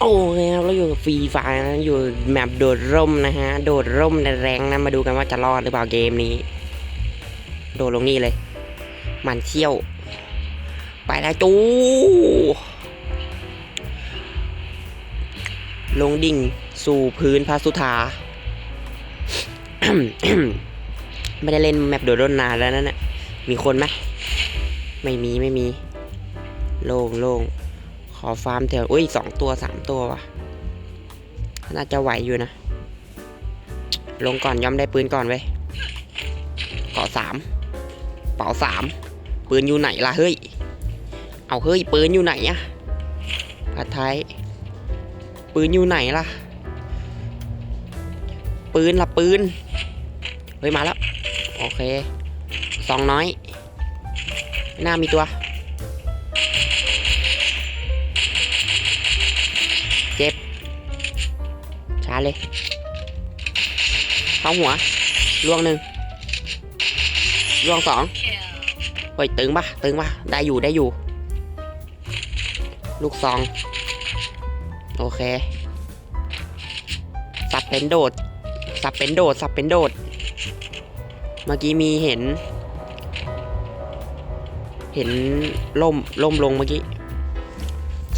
โอ้ยครับเราอยู่กับฟรีไฟนะอยู่แมปโดดร่มนะฮะ โดดร่มในแรงนะมาดูกันว่าจะรอดหรือเปล่าเกมนี้ โดดลงนี่เลย มันเที่ยว ไปแล้วจูลงดิ่งสู่พื้นพระสุธาไม่ได้เล่นแมปโดดร่มนานแล้วนั่นน่ะมีคนไหมไม่มีไม่มี โล่งโล่ง อฟาร์มแถวอุ้ยสองตัวสามตัวว่ะ น่าจะไหวอยู่นะ ลงก่อนย่อมได้ปืนก่อนเว้ยเกาะสามเป๋าสามปืนอยู่ไหนล่ะเฮ้ย เอาเฮ้ยปืนอยู่ไหนอะผัดไทย ปืนอยู่ไหนล่ะ ปืนละปืน เฮ้ยมาแล้ว โอเค สองน้อย หน้ามีตัว ช้าเลยเข้าหัวล่วงหนึ่งล่วงสองเฮ้ยตึงปะตึงปะได้อยู่ได้อยู่ ลูกซอง โอเค สับเป็นโดด สับเป็นโดด สับเป็นโดด เมื่อกี้มีเห็น เห็นล่มล่มลงเมื่อกี้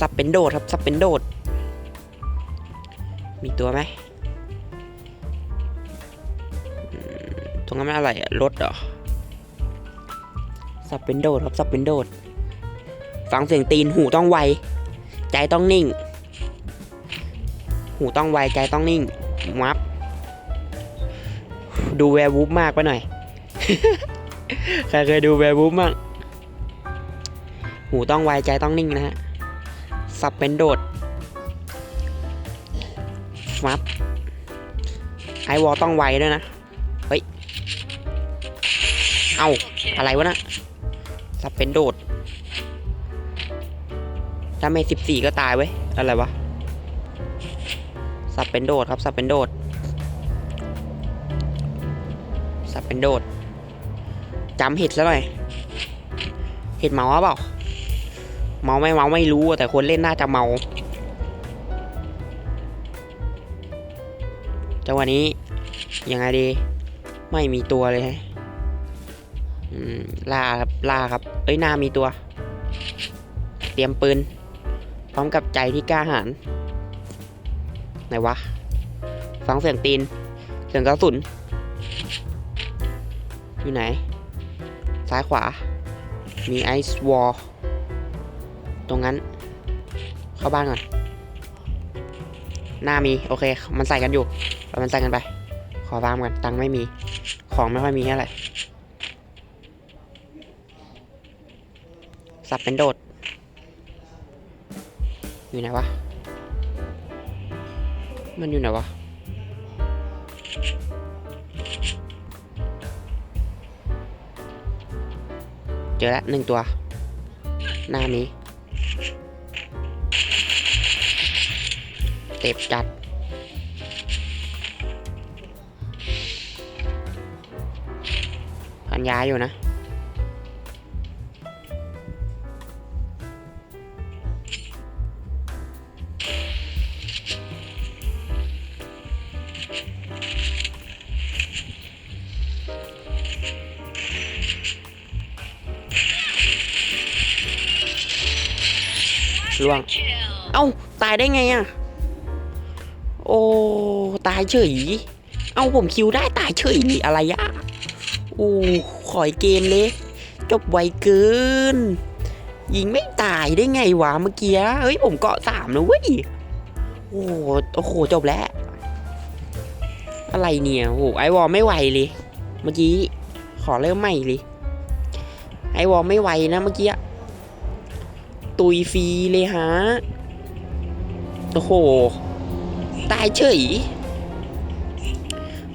สับเป็นโดดครับ สับเป็นโดด มีตัวไหมตรงนั้นมันอะไรอะรถเหรอสับเป็นโดดครับสับเป็นโดด ฟังเสียงตีนหูต้องไว ใจต้องนิ่ง หูต้องไวใจต้องนิ่งมับดูแวร์วูฟมากไปหน่อย ใครเคยดูแวร์วูฟมั่งหูต้องไวใจต้องนิ่งนะฮะสับเป็นโดด ไอวอลต้องไวด้วยนะ เฮ้ย เอาอะไรวะนะสับเป็นโดดถ้าไม่สิบสี่ก็ตายเว้ย อะไรวะ สับเป็นโดดครับ สับเป็นโดด สับเป็นโดดจำเห็ดซะหน่อย เห็ดเมาเปล่า เมาไม่เมาไม่รู้แต่คนเล่นน่าจะเมา จังหวะนี้ยังไงดี ไม่มีตัวเลยฮะล่าครับล่าครับ เอ้ยหน้ามีตัว เตรียมปืน พร้อมกับใจที่กล้าหาญไหนวะฟังเสียงตีน เสียงกระสุน อยู่ไหน ซ้ายขวา มีไอซ์วอลตรงนั้น เข้าบ้านก่อน หน้ามี โอเค มันใส่กันอยู่เรามันใส่กันไป ขอฟาร์มกันตังไม่มี ของไม่ค่อยมีเท่าไหร่สับเป็นโดด อยู่ไหนวะ มันอยู่ไหนวะ เจอแล้วหนึ่งตัว หน้านี้ เต็บจัดพันยาอยู่นะล่วง เอ้า ตายได้ไงอะ โอ้ตายเฉย เอาผมคิวได้ตายเฉยนี่อะไรอะโอ้ขอยเกมเลยจบไวเกิน ยิงไม่ตายได้ไงวะเมื่อกี้เฮ้ยผมเกาะสามนะเว้ยโอ้โหโอ้โหจบแล้ว อะไรเนี่ยโอ้ไอวอลไม่ไหวเลย เมื่อกี้ขอเริ่มใหม่เลยไอวอลไม่ไหวนะเมื่อกี้ตุยฟรีเลยฮะโอ้โห ตายเฉย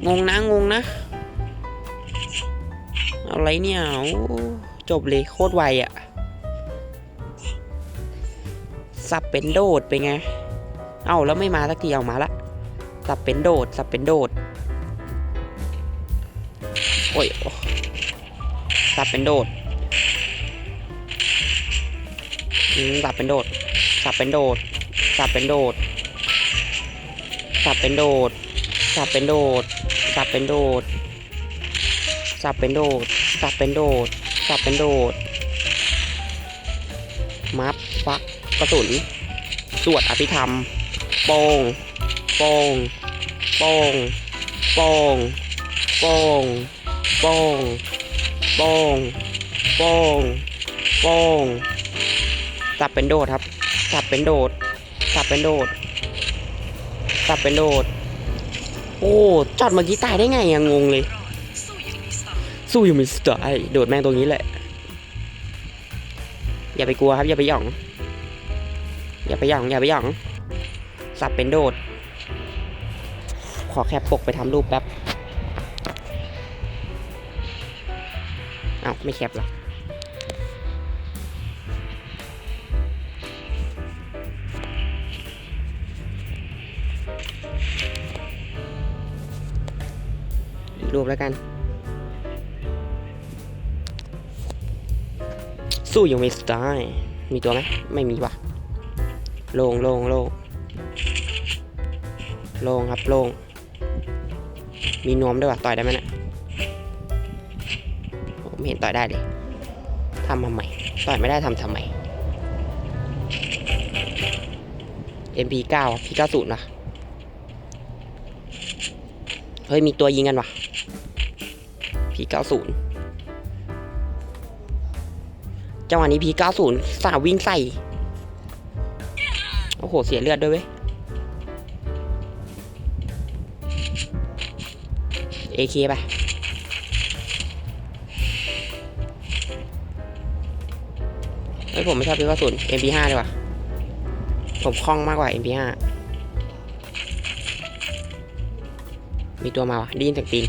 งงนะ งงนะอะไรเนี่ยโอ้จบเลยโคตรไวอะสับเป็นโดดไปไง เอ้าแล้วไม่มาสักทีเอามาละ สับเป็นโดด สับเป็นโดด โอ้ยสับเป็นโดดสับเป็นโดด สับเป็นโดด สับเป็นโดด สับเป็นโดด สับเป็นโดด สับเป็นโดด สับเป็นโดด สับเป็นโดด สับเป็นโดด มัฟฟักกระสุน สวดอภิธรรม โป่งโป่งโป่งโป่งโป่งโป่งโป่งโป่งโป่งสับเป็นโดดครับ สับเป็นโดด สับเป็นโดด สับเป็นโดดโอ้จอดเมื่อกี้ตายได้ไงอะงงเลย สู้อยังไม่ตายโดดแม่งตรงนี้แหละ อย่าไปกลัวครับ อย่าไปหย่อง อย่าไปหย่องอย่าไปหย่องสับเป็นโดด ขอแคปปกไปทำรูปแป๊บเอาวไม่แคปหรอ รูปแล้วกัน สู้ยังไม่ตายมีตัวไหมไม่มีว่ะโลงโลงโลงโลงครับโลง มีนวมด้วยว่ะต่อยได้ไหมนะี่ยผมเห็นต่อยได้เลยทำทำไมต่อยไม่ได้ทำทำไม MP9 P90 นะ เฮ้ยมีตัวยิงกันว่ะ P90 จังหวะนี้ P90 สาววิ่งใส่ โอ้โห เสียเลือดด้วยเว้ย AK ไปเฮ้ยผมไม่ชอบพิกระสุน MP5 ดีกว่า ผมคล่องมากกว่า MP5 มี มีตัวมาวะได้ยินเสียงตีน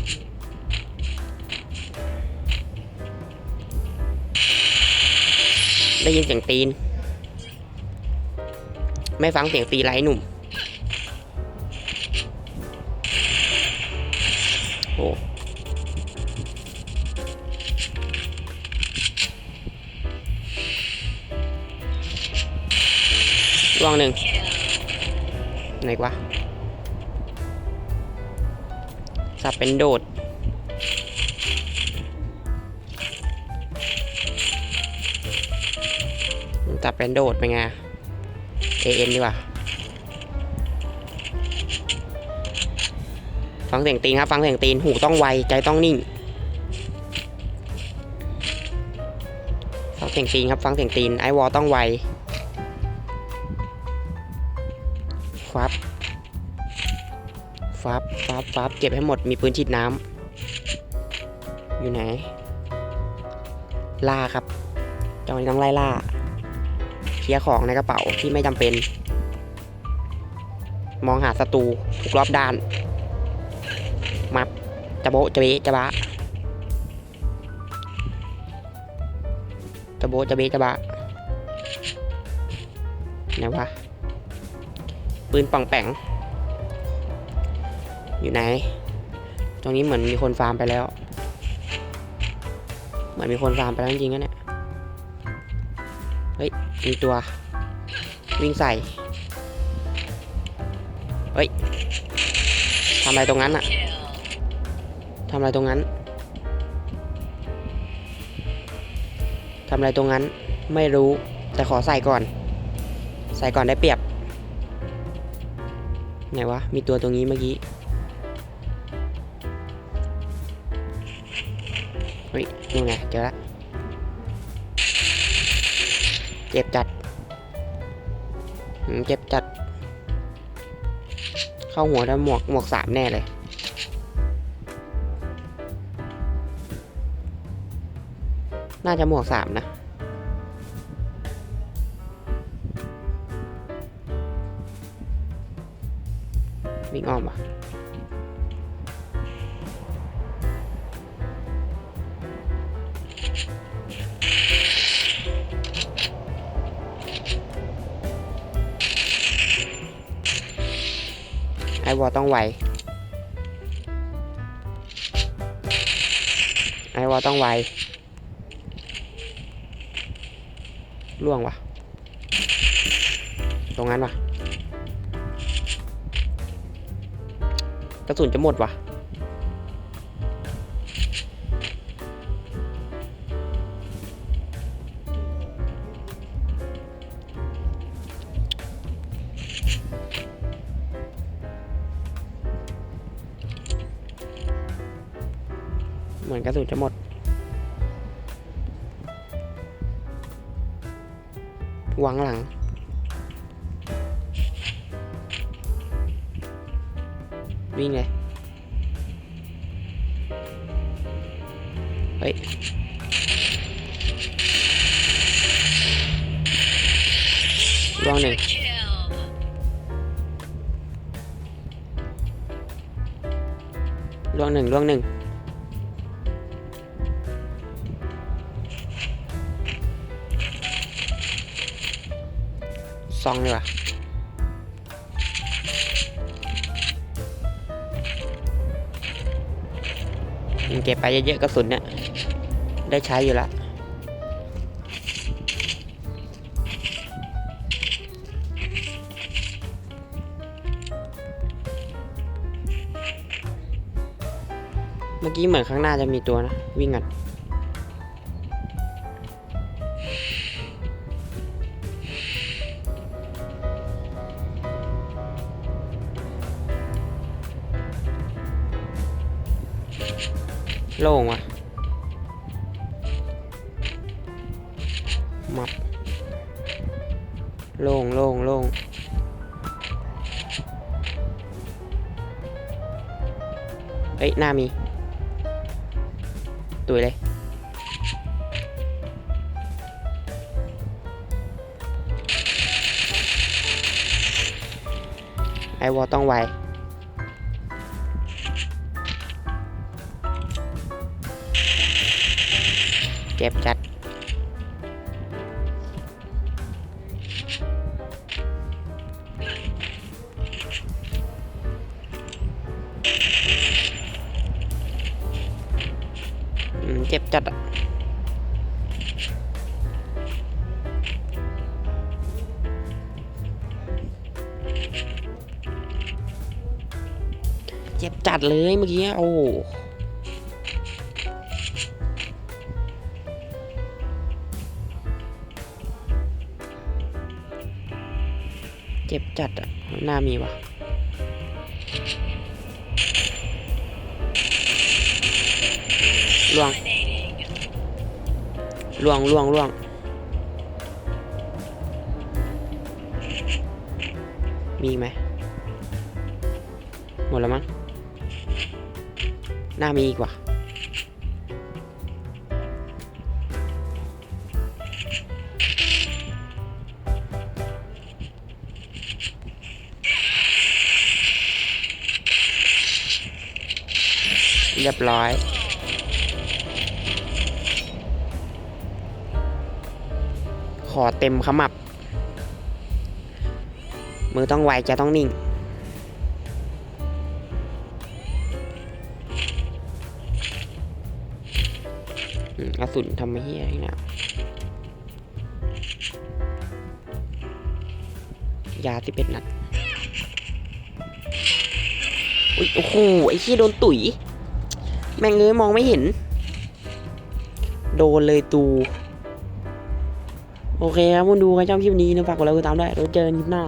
ได้ยินเสียงตีน ไม่ฟังเสียงตีไรหนุ่ม โอ้ลองหนึ่งไหนวะ สับเป็นโดดจับเป็นโดดเป็นไง AN ดีกว่า ฟังเสียงตีนครับ ฟังเสียงตีน หูต้องไว ใจต้องนิ่ง ฟังเสียงตีนครับ ฟังเสียงตีน ไอวอลต้องไวฟับ ฟับฟับฟับเก็บให้หมด มีปืนฉีดน้ำ อยู่ไหน ล่าครับจังหวะนี้ต้องไล่ล่า เคลียร์ของในกระเป๋าที่ไม่จำเป็น มองหาศัตรูทุกรอบด้าน มับจะโบจะเบจะบะจะโบจะเบจะบะไหนวะปืนป่องแปง อยู่ไหน ตรงนี้เหมือนมีคนฟาร์มไปแล้ว เหมือนมีคนฟาร์มไปแล้วจริงๆนะเนี่ย เฮ้ย มีตัว วิ่งใส่ เฮ้ย ทำอะไรตรงนั้นอะทำอะไรตรงนั้น ทำอะไรตรงนั้น ไม่รู้ แต่ขอใส่ก่อน ใส่ก่อนได้เปรียบไหนวะ มีตัวตรงนี้เมื่อกี้ นู่นไงเจอละเจ็บจัดเจ็บจัด เข้าหัวได้หมวกหมวกสามแน่เลยน่าจะหมวกสามนะ วิ่งอ้อมว่ะ ไอวอลต้องไวไอวอลต้องไวล่วงว่ะตรงนั้นว่ะกระสุนจะหมดวะ มือนกระสุนจะหมด วางหลัง วิ่งเลย เฮ้ยลองหนึ่งลวงหนึ่งลวงหนึ่ง ซองดีกว่ามึงเก็บไปเยอะๆกระสุนเนี่ยได้ใช้อยู่ล้วเมื่อกี้เหมือนข้างหน้าจะมีตัวนะ วิ่งกัน โล่งว่ะมับโล่งโล่งโล่งเอ้ยหน้ามี ตุยเลย ไอวอลต้องไว เจ็บจัด เจ็บจัดอะเจ็บจัดเลยเมื่อกี้ โอ้็บจัดอะหน้ามีวะล่วงล่วงล่วงล่วงมีไหมหมดแล้วมั้งหน้ามีอีกว่ะ เรียบร้อยขอเต็มขมับ มือต้องไวจะต้องนิ่งอืมกระสุนทำไมเฮียนี่นะยาสิบเอ็ดนัด อุ๊ยโอ้โห ไอ้เฮียโดนตุ๋ย แม่งเอ้ยมองไม่เห็น โดนเลยตู โอเคครับคุณดูใครชอบคลิปนี้นะฝากกดไลค์กดติดตามด้วยเราเจอกันคลิปหน้า